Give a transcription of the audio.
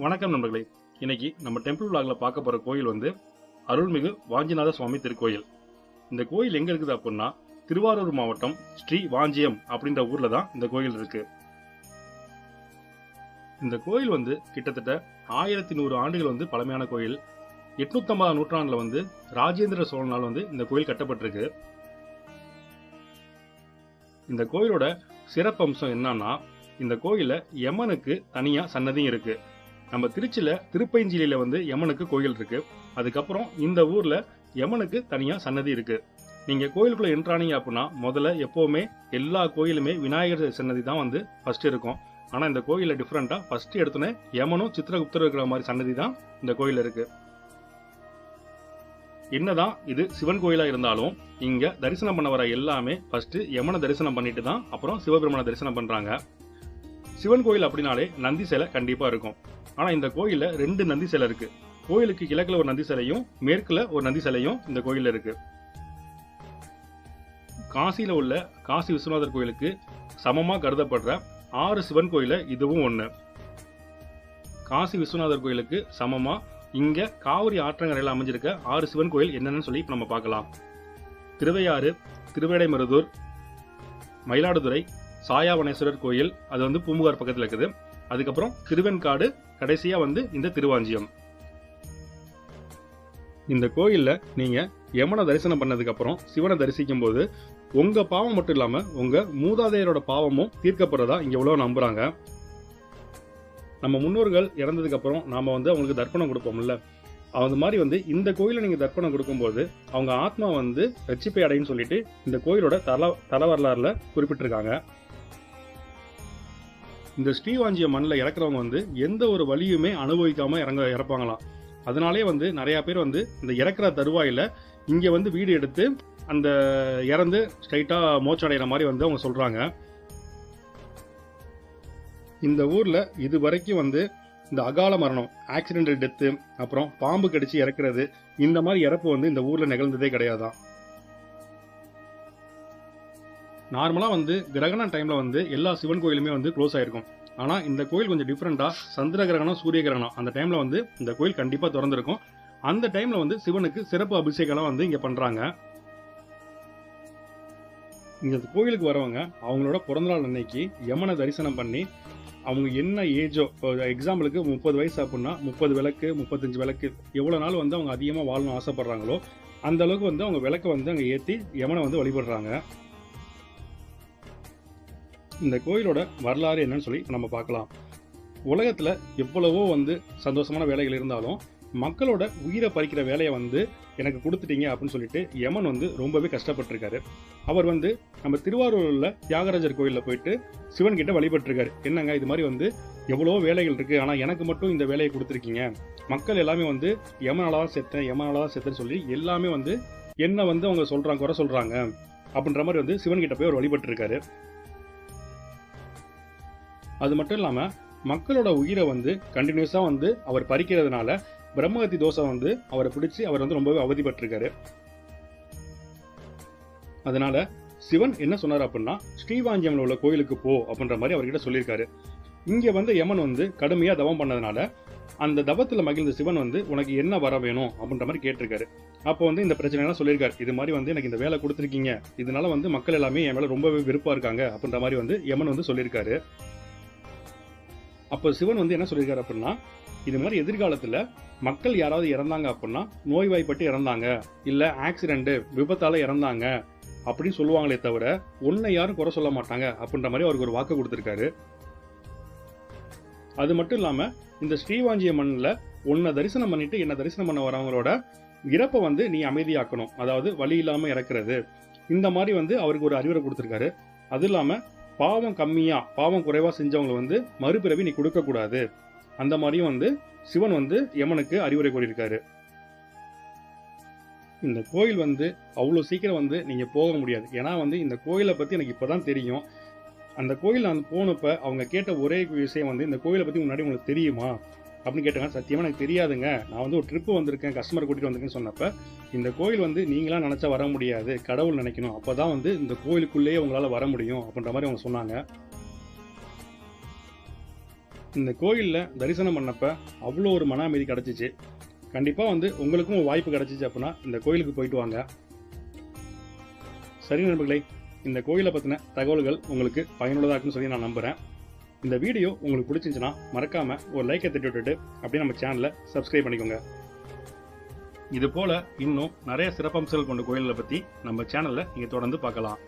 வணக்கம் நண்பர்களே. இன்னைக்கு நம்ம டெம்பிள் விளாகில் பார்க்க போகிற கோயில் வந்து அருள்மிகு வாஞ்சிநாத சுவாமி திருக்கோயில். இந்த கோயில் எங்கே இருக்குது அப்படின்னா திருவாரூர் மாவட்டம் ஸ்ரீ வாஞ்சியம் அப்படின்ற ஊரில் தான் இந்த கோயில் இருக்கு. இந்த கோயில் வந்து கிட்டத்தட்ட ஆயிரத்தி நூறு ஆண்டுகள் வந்து பழமையான கோயில். எட்நூத்தம்பதாம் நூற்றாண்டில் வந்து ராஜேந்திர சோழனால் வந்து இந்த கோயில் கட்டப்பட்டிருக்கு. இந்த கோயிலோட சிறப்பம்சம் என்னன்னா இந்த கோயிலில் யமனுக்கு தனியாக சன்னதியும் இருக்குது நம்ம திருச்சியில் திருப்பைஞ்சிலியில் வந்து யமனுக்கு கோயில் இருக்கு. அதுக்கப்புறம் இந்த ஊரில் யமனுக்கு தனியாக சன்னதி இருக்கு. நீங்கள் கோயிலுக்குள்ளே என்ட்ரானீங்க அப்படின்னா முதல்ல எப்போவுமே எல்லா கோயிலுமே விநாயகர் சன்னதி தான் வந்து ஃபஸ்ட்டு இருக்கும். ஆனால் இந்த கோயிலில் டிஃப்ரெண்ட்டாக ஃபஸ்ட்டு எடுத்தோன்னே யமனும் சித்திரகுப்தரும் இருக்கிற மாதிரி சன்னதி தான் இந்த கோயில் இருக்கு. என்னதான் இது சிவன் கோயிலா இருந்தாலும் இங்க தரிசனம் பண்ண வர எல்லாமே ஃபர்ஸ்ட் யமனை தரிசனம் பண்ணிட்டு தான் அப்புறம் சிவபெருமனை தரிசனம் பண்றாங்க. சிவன் கோயில் அப்படின்னாலே நந்தி சிலை கண்டிப்பா இருக்கும். ஆனா இந்த கோயில்ல ரெண்டு நந்தி சிலை இருக்கு. கோயிலுக்கு கிழக்குல ஒரு நந்தி சிலையும் மேற்குல ஒரு நந்தி சிலையும் இந்த கோயில்ல இருக்கு. காசியில உள்ள காசி விஸ்வநாதர் கோயிலுக்கு சமமா கருதப்படுற ஆறு சிவன் கோயில இதுவும் ஒண்ணு. காசி விஸ்வநாதர் கோயிலுக்கு சமமா இங்க காவிரி ஆற்றங்கரையில் அமைஞ்சிருக்க ஆறு சிவன் கோயில் என்னன்னு சொல்லி நம்ம பார்க்கலாம். திருவையாறு திருவேடைமருதூர் மயிலாடுதுறை சாயாவனேஸ்வரர் கோயில் அது வந்து பூம்புகார் பக்கத்தில் இருக்குது. அதுக்கப்புறம் திருவெண்காடு கடைசியாக வந்து இந்த திருவாஞ்சியம். இந்த கோயிலில் நீங்கள் யமனை தரிசனம் பண்ணதுக்கப்புறம் சிவனை தரிசிக்கும் போது உங்கள் பாவம் மட்டும் இல்லாமல் உங்கள் மூதாதையரோட பாவமும் தீர்க்கப்படுறதா இங்கே எவ்வளோ நம்புகிறாங்க நம்ம முன்னோர்கள் இறந்ததுக்கப்புறம் நாம் வந்து அவங்களுக்கு தர்ப்பணம் கொடுப்போம்ல. அது மாதிரி வந்து இந்த கோயிலில் நீங்கள் தர்ப்பணம் கொடுக்கும்போது அவங்க ஆத்மா வந்து ரட்சிப்பை அடைன்னு சொல்லிட்டு இந்த கோயிலோட தல தல வரலாறுல குறிப்பிட்டிருக்காங்க. இந்த ஸ்ரீவாஞ்சிய மண்ணில் இறக்குறவங்க வந்து எந்த ஒரு வழியுமே அனுபவிக்காமல் இறங்க இறப்பாங்களாம். அதனாலே வந்து நிறையா பேர் வந்து இந்த இறக்குற தருவாயில் இங்கே வந்து வீடு எடுத்து அந்த இறந்து ஸ்ட்ரைட்டாக மோச்சம் மாதிரி வந்து அவங்க சொல்கிறாங்க இந்த ஊரில் இது வரைக்கும் வந்து இந்த அகால மரணம் ஆக்சிடென்டல் டெத்து அப்புறம் பாம்பு கடிச்சு இறக்குறது இந்த மாதிரி இறப்பு வந்து இந்த ஊரில் நிகழ்ந்ததே கிடையாதான் நார்மலாக வந்து கிரகண டைமில் வந்து எல்லா சிவன் கோயிலுமே வந்து க்ளோஸ் ஆகிருக்கும் ஆனால் இந்த கோயில் கொஞ்சம் டிஃப்ரெண்ட்டாக சந்திர கிரகணம் சூரிய கிரகணம் அந்த டைமில் வந்து இந்த கோயில் கண்டிப்பாக திறந்திருக்கும். அந்த டைமில் வந்து சிவனுக்கு சிறப்பு அபிஷேகம்லாம் வந்து இங்கே பண்ணுறாங்க இந்த கோயிலுக்கு வரவங்க அவங்களோட பிறந்தநாள் அன்னைக்கு யமனை தரிசனம் பண்ணி அவங்க என்ன ஏஜோ எக்ஸாம்பிளுக்கு முப்பது வயசு அப்படின்னா முப்பது விளக்கு முப்பத்தஞ்சு விளக்கு எவ்வளோ நாள் வந்து அவங்க அதிகமாக வாழணும் ஆசைப்படுறாங்களோ அந்த அளவுக்கு வந்து அவங்க விளக்கை வந்து அங்கே ஏற்றி யமனை வந்து வழிபடுறாங்க. இந்த கோயிலோட வரலாறு என்னன்னு சொல்லி நம்ம பார்க்கலாம். உலகத்தில் எவ்வளவோ வந்து சந்தோஷமான வேலைகள் இருந்தாலும் மக்களோட உயிரை பறிக்கிற வேலையை வந்து எனக்கு கொடுத்துட்டீங்க அப்படின்னு சொல்லிட்டு யமன் வந்து ரொம்பவே கஷ்டப்பட்டிருக்காரு. அவர் வந்து நம்ம திருவாரூரில் தியாகராஜர் கோயிலில் போயிட்டு சிவன் கிட்ட வழிபட்டிருக்காரு. என்னங்க இது மாதிரி வந்து எவ்வளவோ வேலைகள் இருக்குது ஆனால் எனக்கு மட்டும் இந்த வேலையை கொடுத்துருக்கீங்க. மக்கள் எல்லாமே வந்து யமனால தான் செத்தேன் யமனால தான் செத்தேன்னு சொல்லி எல்லாமே வந்து என்ன வந்து அவங்க சொல்கிறாங்க குறை சொல்கிறாங்க அப்படின்ற மாதிரி வந்து சிவன் கிட்ட போய் அவர் வழிபட்டிருக்காரு. அது மட்டும் இல்லாமல் மக்களோட உயிரை வந்து கண்டினியூஸாக வந்து அவர் பறிக்கிறதுனால பிரம்மகத்தி தோசை வந்து அவரை பிடிச்சி அவர் வந்து ரொம்பவே அவதிப்பட்டிருக்காரு. அதனால சிவன் என்ன சொன்னார் அப்படின்னா ஸ்ரீவாஞ்சியம்ல உள்ள கோயிலுக்கு போ அப்படின்ற மாதிரி அவர்கிட்ட சொல்லியிருக்காரு. இங்க வந்து யமன் வந்து கடுமையா தவம் பண்ணதுனால அந்த தவத்துல மகிழ்ந்த சிவன் வந்து உனக்கு என்ன வர வேணும் அப்படின்ற மாதிரி கேட்டிருக்காரு. அப்போ வந்து இந்த பிரச்சனைலாம் சொல்லியிருக்காரு. இது மாதிரி வந்து எனக்கு இந்த வேலை கொடுத்துருக்கீங்க. இதனால வந்து மக்கள் எல்லாமே என் மேல ரொம்பவே விருப்பம் இருக்காங்க அப்படின்ற மாதிரி வந்து யமன் வந்து சொல்லியிருக்காரு. அப்போ சிவன் வந்து என்ன சொல்லியிருக்காரு அப்படின்னா இது மாதிரி எதிர்காலத்தில் மக்கள் யாராவது இறந்தாங்க அப்படின்னா நோய்வாய்ப்பட்டு இறந்தாங்க இல்லை ஆக்சிடென்ட் விபத்தால் இறந்தாங்க அப்படின்னு சொல்லுவாங்களே தவிர ஒன்றை யாரும் குறை சொல்ல மாட்டாங்க அப்படின்ற மாதிரி அவருக்கு ஒரு வாக்கு கொடுத்துருக்காரு. அது மட்டும் இல்லாமல் இந்த ஸ்ரீவாஞ்சிய மண்ணில் உன்னை தரிசனம் பண்ணிட்டு என்ன தரிசனம் பண்ண வரவங்களோட இறப்பை வந்து நீ அமைதியாக்கணும். அதாவது வழி இல்லாமல் இறக்குறது. இந்த மாதிரி வந்து அவருக்கு ஒரு அறிவுரை கொடுத்துருக்காரு. அது இல்லாமல் பாவம் கம்மியா பாவம் குறைவா செஞ்சவங்களை வந்து மறுபிறவி நீ கொடுக்க கூடாது அந்த மாதிரியும் வந்து சிவன் வந்து யமனுக்கு அறிவுரை கூறியிருக்காரு. இந்த கோயில் வந்து அவ்வளோ சீக்கிரம் வந்து நீங்கள் போக முடியாது. ஏன்னா வந்து இந்த கோயிலை பற்றி எனக்கு இப்போ தான் தெரியும். அந்த கோயில் நான் போனப்போ அவங்க கேட்ட ஒரே விஷயம் வந்து இந்த கோயிலை பற்றி முன்னாடி உங்களுக்கு தெரியுமா? அப்படின்னு கேட்டாங்க. சத்தியமாக எனக்கு தெரியாதுங்க. நான் வந்து ஒரு ட்ரிப்பு வந்திருக்கேன். கஸ்டமர் கூட்டிகிட்டு வந்திருக்கேன்னு சொன்னப்போ இந்த கோயில் வந்து நீங்களாம் நினச்சா வர முடியாது. கடவுள் நினைக்கணும். அப்பதான் வந்து இந்த கோயிலுக்குள்ளேயே உங்களால் வர முடியும் அப்படின்ற மாதிரி அவங்க சொன்னாங்க. இந்த கோயிலில் தரிசனம் பண்ணப்போ அவ்வளோ ஒரு மன அமைதி கிடச்சிச்சு. கண்டிப்பாக வந்து உங்களுக்கும் ஒரு வாய்ப்பு கிடச்சிச்சு அப்படின்னா இந்த கோயிலுக்கு போயிட்டு வாங்க. சரி நண்பர்களே இந்த கோயிலை பற்றின தகவல்கள் உங்களுக்கு பயனுள்ளதாக இருக்குன்னு சொல்லி நான் நம்புகிறேன் இந்த வீடியோ உங்களுக்கு பிடிச்சிருந்துச்சுன்னா மறக்காம ஒரு லைக்கை தட்டி விட்டுட்டு அப்படியே நம்ம சேனலை சப்ஸ்கிரைப் பண்ணிக்கோங்க. இது போல இன்னும் நிறைய சிறப்பம்சங்கள் கொண்ட கோயில்களை பற்றி நம்ம சேனலில் நீங்கள் தொடர்ந்து பார்க்கலாம்.